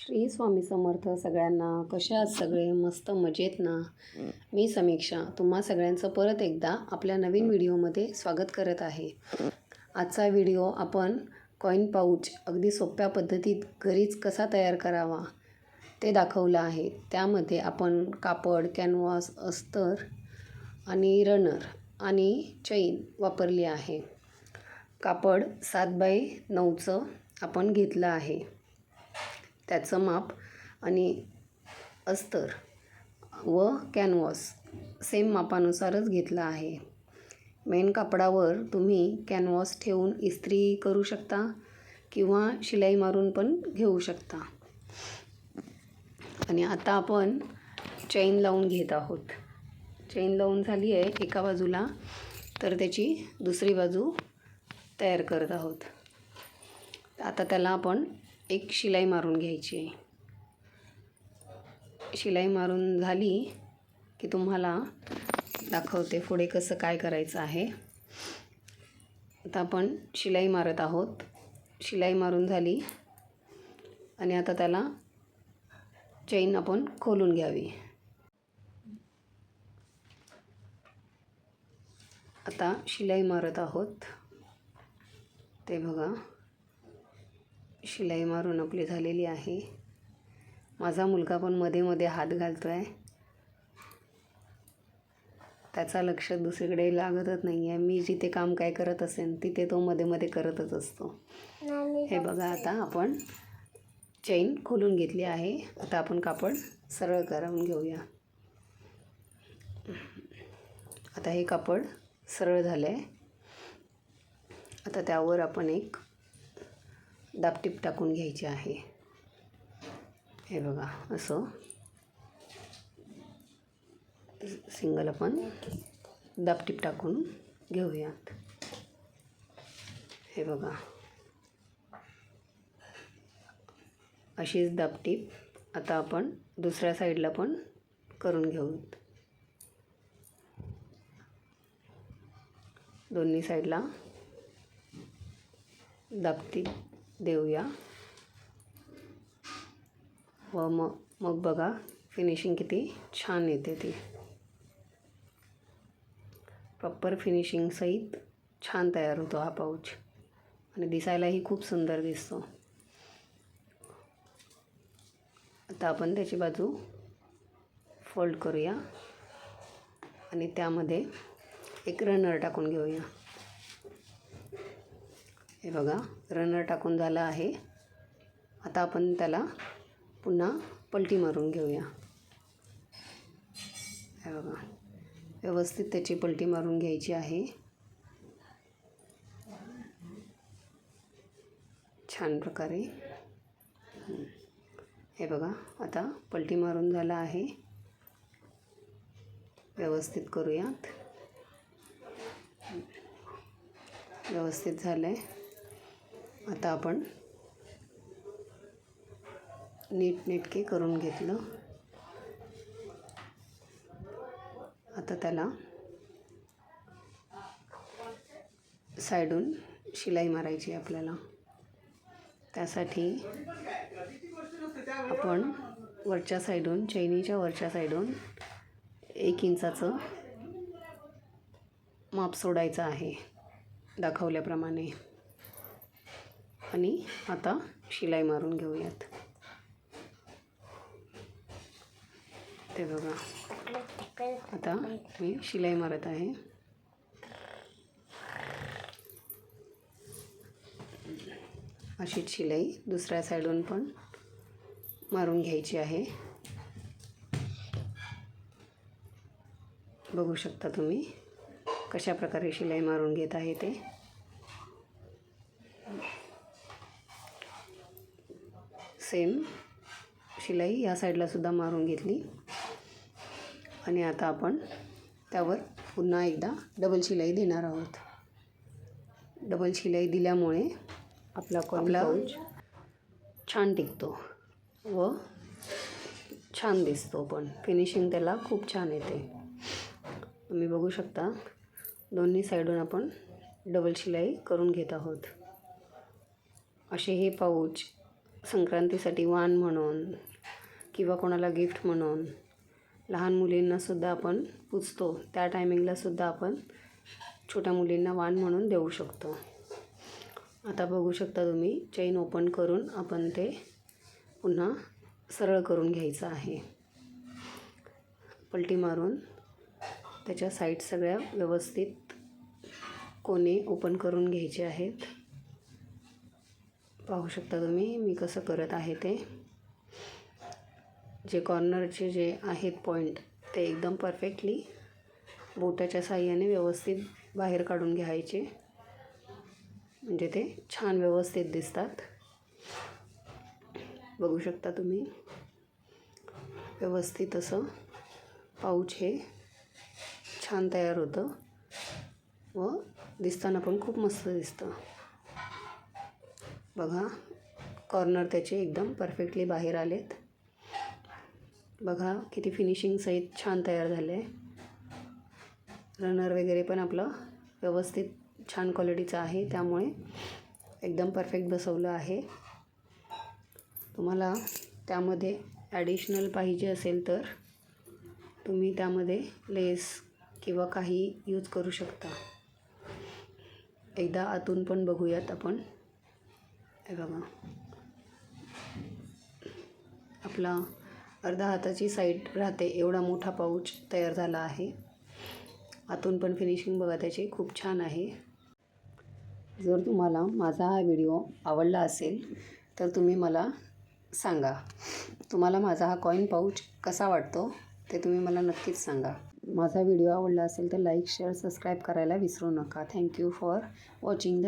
श्री स्वामी समर्थ सगळ्यांना. कशा आहात सगळे? मस्त मजेत ना? मी समीक्षा. तुम्हा सगळ्यांचं परत एकदा आपल्या नवीन व्हिडिओमध्ये स्वागत करत आहे. आजचा व्हिडिओ आपण कॉईन पाऊच अगदी सोप्या पद्धतीत घरीच कसा तयार करावा ते दाखवलं आहे. त्यामध्ये आपण कापड कॅनव्हास अस्तर आणि रनर आणि चैन वापरली आहे. कापड सात बाय नऊचं आपण घेतलं आहे. त्याचं माप आणि अस्तर व कॅनव्हॉस सेम मापानुसारच घेतलं आहे. मेन कापडावर तुम्ही कॅनव्हॉस ठेवून इस्त्री करू शकता किंवा शिलाई मारून पण घेऊ शकता. आणि आता आपण चैन लावून घेत आहोत. चैन लावून झाली आहे एका बाजूला तर त्याची दुसरी बाजू तयार करत आहोत. आता त्याला आपण एक शिलाई मारून घ्यायची आहे. शिलाई मारून झाली की तुम्हाला दाखवते पुढे कसं काय करायचं आहे. आता आपण शिलाई मारत आहोत. शिलाई मारून झाली आणि आता त्याला चैन आपण खोलून घ्यावी. आता शिलाई मारत आहोत. ते बघा. शिलाई मारून आपली झालेली आहे. माझा मुलगा पण मध्ये मध्ये हात घालतो आहे त्याचा लक्ष दुसरीकडे लागतच नाही आहे मी जिथे काम काय करत असेन तिथे तो मध्ये मध्ये करतच असतो. हे बघा आता आपण चैन खोलून घेतली आहे. आता आपण कापड सरळ करून घेऊया. आता हे कापड सरळ झालं आहे आता त्यावर आपण एक दापटीप टाकून घ्यायची आहे. हे बघा असं. सिंगल आपण दापटीप टाकून घेऊयात. हे बघा. अशीच दापटीप आता आपण दुसऱ्या साईडला पण करून घेऊत दोन्ही साईडला दापटीप देऊया. व मग मग बघा फिनिशिंग किती छान येते ती. प्रॉपर फिनिशिंगसहित छान तयार होतो हा पाऊच आणि दिसायलाही खूप सुंदर दिसतो. आता आपण त्याची बाजू फोल्ड करूया. आणि त्यामध्ये एक रनर टाकून घेऊया. हे बघा रनर टाकून झाला आहे. आता आपण त्याला पुन्हा पलटी मारून घेऊया. हे बघा व्यवस्थित त्याची पलटी मारून घ्यायची आहे. छान प्रकारे. हे बघा आता पलटी मारून झाला आहे. व्यवस्थित करूयात. व्यवस्थित झालं आहे आता आपण नीटनेटके करून घेतलं. आता त्याला साईडून शिलाई मारायची आपल्याला. त्यासाठी आपण वरच्या साईडून चैनीच्या वरच्या साईडून एक इंचाचं माप सोडायचं आहे दाखवल्याप्रमाणे. आणि आता शिलाई मारून घेऊयात. ते बघा. आता मी शिलाई मारत आहे. अशीच शिलाई दुसऱ्या साईडून पण मारून घ्यायची आहे. बघू शकता तुम्ही कशा प्रकारे शिलाई मारून घेत आहे ते. सेम शिलाई या साईडला सुद्धा मारून घेतली. आणि आता आपण त्यावर पुन्हा एकदा डबल शिलाई देणार आहोत. डबल शिलाई दिल्यामुळे आपला आपला छान टिकतो व छान दिसतो पण. फिनिशिंग त्याला खूप छान येते. तुम्ही बघू शकता दोन्ही साईडून आपण डबल शिलाई करून घेत आहोत. असे हे पाऊच संक्रांतीसाठी वाण म्हणून किंवा कोणाला गिफ्ट म्हणून लहान मुलींनासुद्धा आपण पुजतो. त्या टायमिंगलासुद्धा आपण छोट्या मुलींना वाण म्हणून देऊ शकतो. आता बघू शकता तुम्ही चेन ओपन करून आपण ते पुन्हा सरळ करून घ्यायचं आहे. पलटी मारून त्याच्या साईड सगळ्या व्यवस्थित कोणी ओपन करून घ्यायचे आहेत. पाहू शकता तुम्ही मी कसं करत आहे ते. जे कॉर्नरचे जे आहेत पॉईंट ते एकदम परफेक्टली बोटाच्या साह्याने व्यवस्थित बाहेर काढून घ्यायचे. म्हणजे ते छान व्यवस्थित दिसतात. बघू शकता तुम्ही. व्यवस्थित असं पाऊच हे छान तयार होतं. व दिसताना पण खूप मस्त दिसतं. बघा कॉर्नर त्याचे एकदम परफेक्टली बाहेर आलेत. बघा किती फिनिशिंग सहित छान तयार झाले. आहे रनर वगैरे पण आपलं व्यवस्थित छान क्वालिटीचं आहे. त्यामुळे एकदम परफेक्ट बसवलं आहे. तुम्हाला त्यामध्ये ॲडिशनल पाहिजे असेल तर तुम्ही त्यामध्ये लेस किंवा काही यूज करू शकता. एकदा आतून पण बघूयात आपण. हे बघा. आपला अर्धा हाताची साईड राहते एवढा मोठा पाऊच तयार झाला आहे. आतून पण फिनिशिंग बघा त्याची खूप छान आहे. जर तुम्हाला माझा हा व्हिडिओ आवडला असेल तर तुम्ही मला सांगा. तुम्हाला माझा हा कॉईन पाऊच कसा वाटतो ते तुम्ही मला नक्कीच सांगा. माझा व्हिडिओ आवडला असेल तर लाईक शेअर सबस्क्राईब करायला विसरू नका. Thank you for watching the